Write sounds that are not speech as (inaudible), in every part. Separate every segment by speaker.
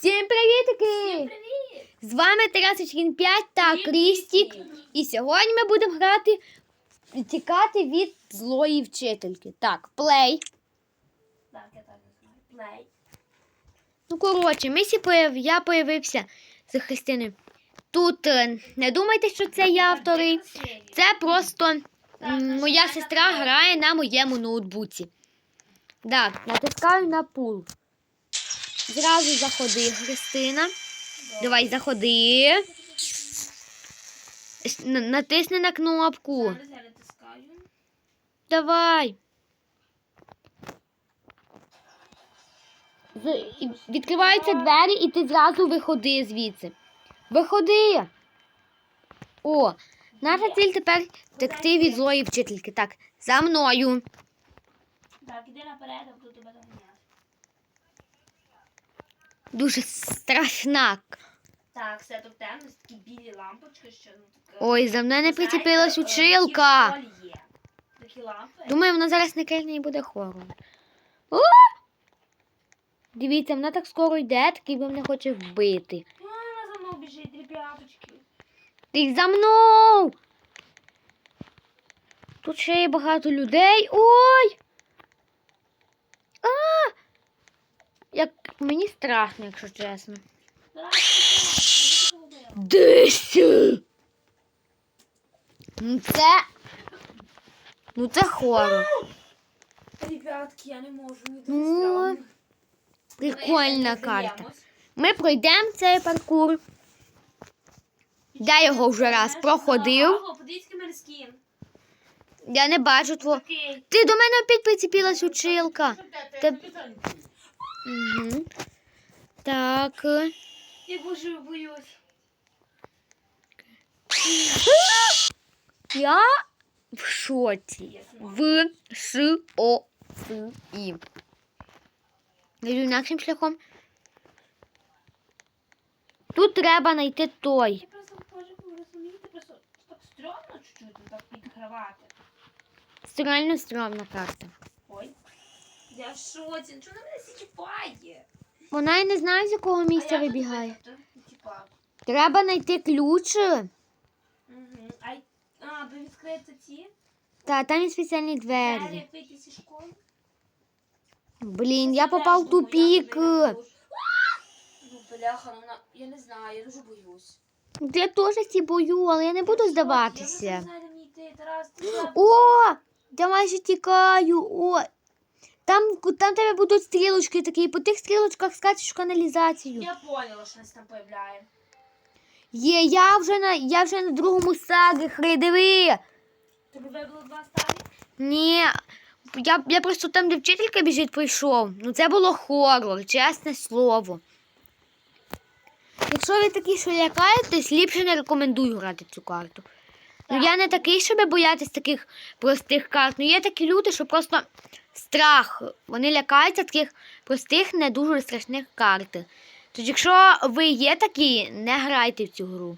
Speaker 1: Всім привітки! З вами Тарасочкін 5 та Крістік. І сьогодні ми будемо грати тікати від злої вчительки. Так, плей.
Speaker 2: Плей.
Speaker 1: Ну, коротше, ми появ... я появився з Христиною. Тут е, не думайте, що це я автори. Це просто моя сестра грає на моєму ноутбуці. Так, натискаю на пул. Зразу заходи, Христина. Давай, заходи. Натисни на кнопку. Давай. Відкриваються двері, і ти зразу виходи звідси. Виходи. О, наша ціль тепер втекти від злої вчительки. Так, за мною.
Speaker 2: Так, іди наперед, а буду тебе доганяти.
Speaker 1: Дуже страшна.
Speaker 2: Так, все тут темно, такі білі лампочки, що ну таке.
Speaker 1: Ой, за мною не
Speaker 2: Знаєте,
Speaker 1: причепилась
Speaker 2: е,
Speaker 1: училка.
Speaker 2: Такі лампи.
Speaker 1: Думаю, вона зараз не крикне і буде хором. О! Дивіться, вона так скоро йде, такий би мене хоче вбити.
Speaker 2: А, Вона за мною біжить, ребяточки.
Speaker 1: Ти за мною. Тут ще є багато людей. Ой! А! Як мені страшно, якщо чесно. Десь! Ну це. Ну це хорор.
Speaker 2: Ребятки, я не можу,
Speaker 1: Ну. Прикольна карта. Ми пройдемо цей паркур. Я його вже раз проходив. Я не бачу твого. Ти до мене опять прицепилась училка. Та... Угу. Так.
Speaker 2: Я боже боюсь.
Speaker 1: Я в шоці. В Ш О Ц І. Я йду інакшим шляхом. Тут треба знайти той.
Speaker 2: Стрьомно
Speaker 1: стрьомна карта.
Speaker 2: Я в шоці, чого вона мене всі?
Speaker 1: Вона і не знає, з якого
Speaker 2: А
Speaker 1: місця вибігає. Треба знайти ключ.
Speaker 2: Угу. Ай. А, ви відкриєте ці?
Speaker 1: Та там є спеціальні двері.
Speaker 2: Двері, зі школи?
Speaker 1: Блін, я попав в тупік.
Speaker 2: Ну, бляха, ну я не знаю, я дуже боюсь.
Speaker 1: Я теж ці бою, але я не буду
Speaker 2: Я
Speaker 1: здаватися.
Speaker 2: не знаю, де мені йти, Тарас, ти? (gasps)
Speaker 1: О! Я майже тікаю. О! Там, там тебе будуть стрілочки такі, і по тих стрілочках скачеш в каналізацію.
Speaker 2: Я поняла, що нас там появляє.
Speaker 1: Є, я вже на я вже на другому сагі, хри, диви.
Speaker 2: Тобі вибило два старі?
Speaker 1: Ні. Я, я просто там, де вчителька біжить, прийшов. Ну це було хорор, чесне слово. Якщо ви такі, що лякаєтесь, ліпше не рекомендую грати цю карту. Ну я не такий, щоб боятись таких простих карт. Ну є такі люди, що просто страх. Вони лякаються таких простих, не дуже страшних карт. Тож, якщо ви є такі, не грайте в цю гру.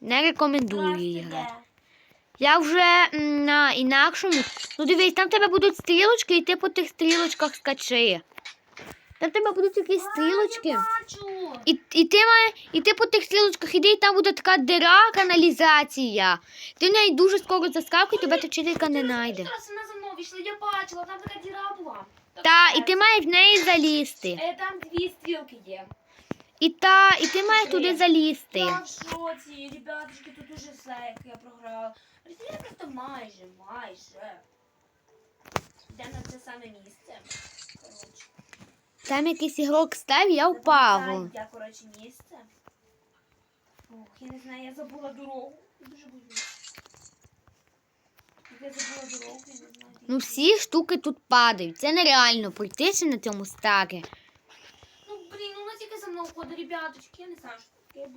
Speaker 1: Не рекомендую її грати. Я вже на інакшому. Ну дивись, там в тебе будуть стрілочки, і ти по тих стрілочках скачи. Там в тебе будуть якісь стрілочки. І, і, ти має, і ти по тих стрілочках іди, і там буде така дира, каналізація. Ти в неї дуже скоро заскакуй, тебе та вчителька не знайде.
Speaker 2: Вона за мною вийшла, я бачила, там така діра була.
Speaker 1: Та, і ти маєш в неї залізти.
Speaker 2: Е, Там дві стрілки є.
Speaker 1: І та, і ти маєш туди залізти.
Speaker 2: Я в шоці, ребяточки, тут дуже все, як я програла. Я просто майже, майже. Йдемо на це саме місце. Коротше.
Speaker 1: Там якийсь ігрок став, я впав.
Speaker 2: Я, коротше, місце. Ох, я не знаю, я забула дорогу. Дуже боюсь. Я забула дорогу, я не знаю. де
Speaker 1: Ну всі штуки тут падають. Це нереально пройтися на цьому старі.
Speaker 2: Ну, блін, ну вона тільки за мною ходить, ребяточки, я не знаю, що таке я.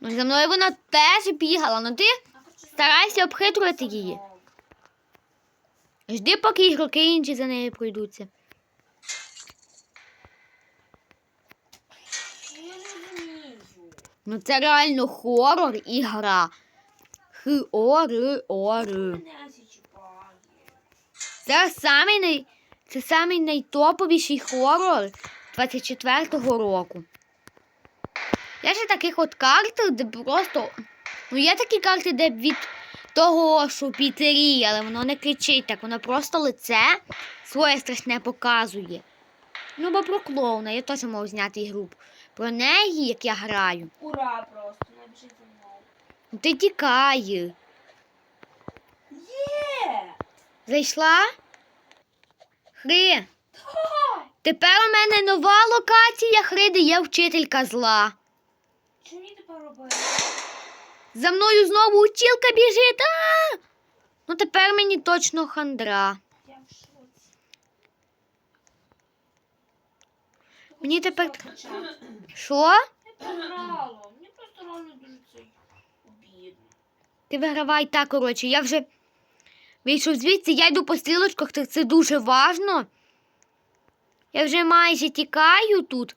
Speaker 1: Ну, За мною вона теж бігала, ну ти
Speaker 2: А,
Speaker 1: старайся обхитрувати її. Жди, поки ігроки інші за нею пройдуться.
Speaker 2: Ну,
Speaker 1: це реально хорор і гра.
Speaker 2: Зачіпає.
Speaker 1: Це самий най... Це самий найтоповіший хорор 24-го року. Я ще таких от карт, де просто. Ну, є такі карти, де від того, що піцерія, але воно не кричить так, воно просто лице своє страшне показує. Ну, бо про клоуна, я теж можу зняти ігру. Про неї, як я граю.
Speaker 2: Ура просто, не біжить за мною.
Speaker 1: Ти тікає.
Speaker 2: Є!
Speaker 1: Зайшла? Хри. Тепер у мене нова локація Хри, де є вчителька зла.
Speaker 2: Що мені тепер робити?
Speaker 1: За мною знову училка біжить. А! Ну тепер мені точно хандра.
Speaker 2: Я в шоці.
Speaker 1: Мені тепер-. Що?
Speaker 2: Програла. Мені просто реально дуже це обідно.
Speaker 1: Ти вигравай так, коротше. Я вже вийшов звідси, я йду по стрілочках, так це дуже важно. Я вже майже тікаю тут.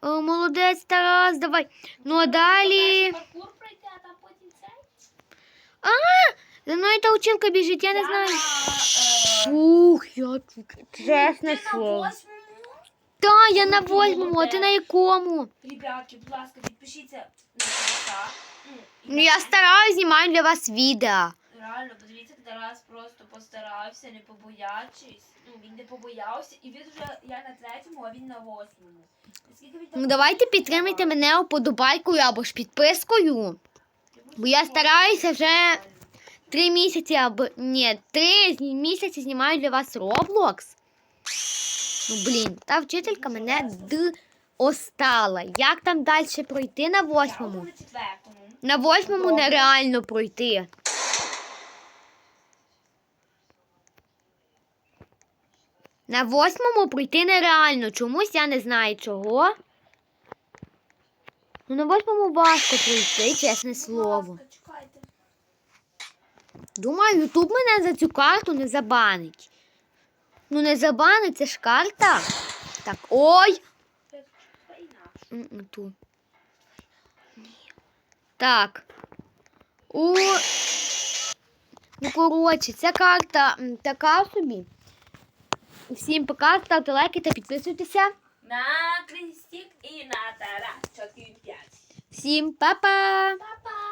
Speaker 1: О, молодець, Тарас, давай. Ну а далі.
Speaker 2: Паркур пройти, а там потім цей?
Speaker 1: За мною та училка біжить, я не знаю.
Speaker 2: на, е,
Speaker 1: Ух, я тут чесне слово. Та, я на восьмому, а ти на якому?
Speaker 2: Ребятки, будь ласка, підпишіться на Тараса. Ну,
Speaker 1: я стараюсь, знімаю для вас відео.
Speaker 2: Реально, подивіться, Тарас просто постарався, не побоячись. Ну, він не побоявся, і він вже, я на третьому, а він на восьмому. Наскільки він там
Speaker 1: Ну давайте підтримайте мене уподобайкою або ж підпискою. Бо я стараюся вже три місяці або ні, три з- місяці знімаю для вас Roblox. Ну блін, та вчителька мене д остала. Як там далі пройти на восьмому?
Speaker 2: на
Speaker 1: восьмому нереально пройти. На восьмому пройти нереально. Чомусь я не знаю чого. Ну, на восьмому важко пройти, чесне слово. Думаю, Ютуб мене за цю карту не забанить. Ну не забанить, це ж карта. Так, ой! Ту. Так. У... Ну, коротше, ця карта така собі. Всім пока, ставте лайки та підписуйтеся.
Speaker 2: На Крістік і на Тарас. 4-5.
Speaker 1: Всім па-па!
Speaker 2: Па-па!